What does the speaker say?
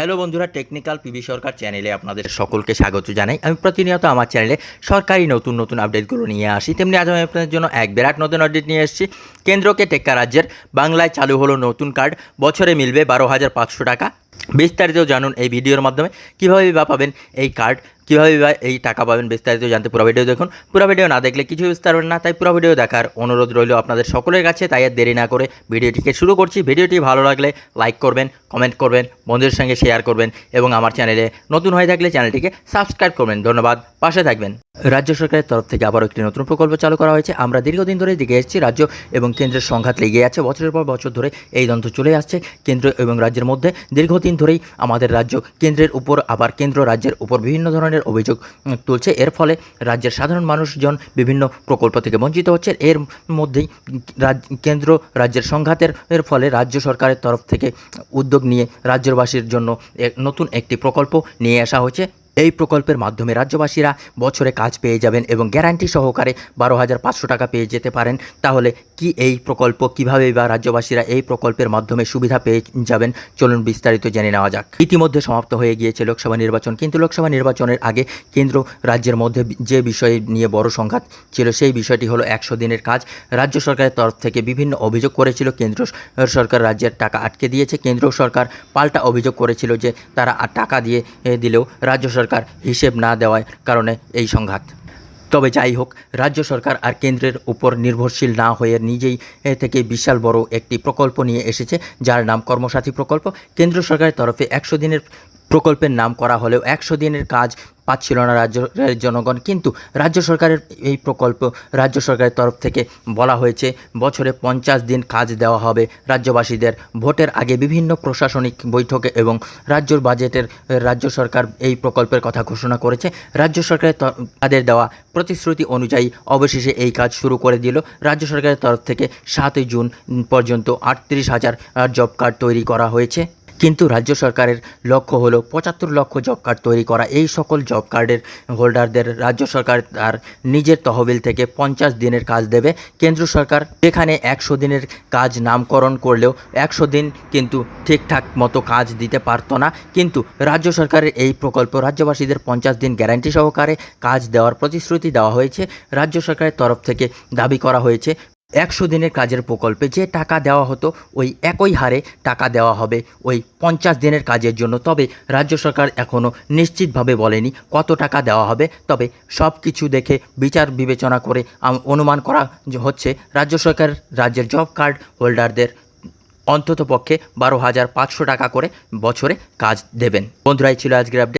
Hello বন্ধুরা, technical PB সরকার চ্যানেলে আপনাদের সকলকে স্বাগত জানাই। আমি প্রতিনিয়ত আমার চ্যানেলে সরকারি নতুন নতুন আপডেটগুলো নিয়ে আসি। তেমনি আজ আমি আপনাদের জন্য এক বিরাট নতুন আপডেট নিয়ে এসেছি। কেন্দ্রকে টেক্কা রাজ্যের বাংলায় চালু হলো নতুন কার্ড। বছরে মিলবে বারো হাজার পাঁচশো টাকা। বিস্তারিত জানুন এই ভিডিওর মাধ্যমে। কীভাবে বা পাবেন এই কার্ড? কীভাবে এই টাকা পাবেন বিস্তারিত জানতে পুরো ভিডিও দেখুন। পুরো ভিডিও না দেখলে কিছু বুঝতে পারবেন না, তাই পুরো ভিডিও দেখার অনুরোধ রইল আপনাদের সকলের কাছে। তাই আর দেরি না করে ভিডিওটিকে শুরু করছি। ভিডিওটি ভালো লাগলে লাইক করবেন, কমেন্ট করবেন, বন্ধুদের সঙ্গে শেয়ার করবেন এবং আমার চ্যানেলে নতুন হয়ে থাকলে চ্যানেলটিকে সাবস্ক্রাইব করবেন। ধন্যবাদ। পাশে থাকবেন। রাজ্য সরকারের তরফ থেকে আবারও একটি নতুন প্রকল্প চালু করা হয়েছে। আমরা দীর্ঘদিন ধরে দেখে এসেছি। রাজ্য এবং কেন্দ্রের সংঘাত লেগে আছে। বছরের পর বছর ধরে এই দ্বন্দ্ব চলে আসছে। কেন্দ্র এবং রাজ্যের মধ্যে দীর্ঘদিন ধরেই আমাদের রাজ্য কেন্দ্রের উপর, আবার কেন্দ্র রাজ্যের উপর বিভিন্ন ধরনের অভিযোগ তুলছে। এর ফলে রাজ্যের সাধারণ মানুষজন বিভিন্ন প্রকল্প থেকে বঞ্চিত হচ্ছে। এর মধ্যেই কেন্দ্র রাজ্যের সংঘাতের, এর ফলে রাজ্য সরকারের তরফ থেকে উদ্যোগ নিয়ে রাজ্যবাসীর জন্য নতুন একটি প্রকল্প নিয়ে আসা হয়েছে। এই প্রকল্পের মাধ্যমে রাজ্যবাসীরা বছরে কাজ পেয়ে যাবেন এবং গ্যারান্টি সহকারে বারো হাজার পাঁচশো টাকা পেয়ে যেতে পারেন। তাহলে কি এই প্রকল্প, কীভাবে বা রাজ্যবাসীরা এই প্রকল্পের মাধ্যমে সুবিধা পেয়ে যাবেন? চলুন বিস্তারিত জেনে নেওয়া যাক। ইতিমধ্যে সমাপ্ত হয়ে গিয়েছে লোকসভা নির্বাচন, কিন্তু লোকসভা নির্বাচনের আগে কেন্দ্র রাজ্যের মধ্যে যে বিষয় নিয়ে বড় সংঘাত ছিল, সেই বিষয়টি হলো একশো দিনের কাজ। রাজ্য সরকারের তরফ থেকে বিভিন্ন অভিযোগ করেছিল, কেন্দ্র সরকার রাজ্যের টাকা আটকে দিয়েছে। কেন্দ্র সরকার পাল্টা অভিযোগ করেছিল যে তারা টাকা দিয়ে দিলেও রাজ্য সরকার হিসেব না দেওয়ার কারণে এই সংঘাত। তবে যাই হোক, রাজ্য সরকার আর কেন্দ্রের উপর নির্ভরশীল না হয়ে নিজেই থেকে বিশাল বড় একটি প্রকল্প নিয়ে এসেছে, যার নাম কর্মসাথী প্রকল্প। কেন্দ্র সরকারের তরফে একশো দিনের প্রকল্পের নাম করা হলেও একশো দিনের কাজ পাচ্ছিল না রাজ্য জনগণ। কিন্তু রাজ্য সরকারের এই প্রকল্প রাজ্য সরকারের তরফ থেকে বলা হয়েছে, বছরে পঞ্চাশ দিন কাজ দেওয়া হবে রাজ্যবাসীদের। ভোটের আগে বিভিন্ন প্রশাসনিক বৈঠকে এবং রাজ্যর বাজেটের, রাজ্য সরকার এই প্রকল্পের কথা ঘোষণা করেছে। রাজ্য সরকারের তাদের দেওয়া প্রতিশ্রুতি অনুযায়ী অবশেষে এই কাজ শুরু করে দিল। রাজ্য সরকারের তরফ থেকে সাতই জুন পর্যন্ত আটত্রিশ হাজার জব কার্ড তৈরি করা হয়েছে। কিন্তু রাজ্য সরকারের লক্ষ্য হলো পঁচাত্তর লক্ষ জব কার্ড তৈরি করা। এই সকল জব কার্ডের হোল্ডারদের রাজ্য সরকার তার নিজের তহবিল থেকে পঞ্চাশ দিনের কাজ দেবে। কেন্দ্র সরকার যেখানে একশো দিনের কাজ নামকরণ করলেও একশো দিন কিন্তু ঠিকঠাক মতো কাজ দিতে পারতো না। কিন্তু রাজ্য সরকারের এই প্রকল্প রাজ্যবাসীদের পঞ্চাশ দিন গ্যারান্টি সহকারে কাজ দেওয়ার প্রতিশ্রুতি দেওয়া হয়েছে। রাজ্য সরকারের তরফ থেকে দাবি করা হয়েছে। একশো দিনের কাজের প্রকল্পে যে টাকা দেওয়া হতো, ওই একই হারে টাকা দেওয়া হবে। ওই পঞ্চাশ দিনের কাজের জন্য। তবে রাজ্য সরকার এখনও নিশ্চিতভাবে বলেনি কত টাকা দেওয়া হবে। তবে সব কিছু দেখে বিচার বিবেচনা করে অনুমান করা হচ্ছে, রাজ্য সরকার রাজ্যের জব কার্ড হোল্ডারদের অন্তত পক্ষে বারো হাজার পাঁচশো টাকা করে বছরে কাজ দেবেন। বন্ধুরাই ছিল আজকের আপডেট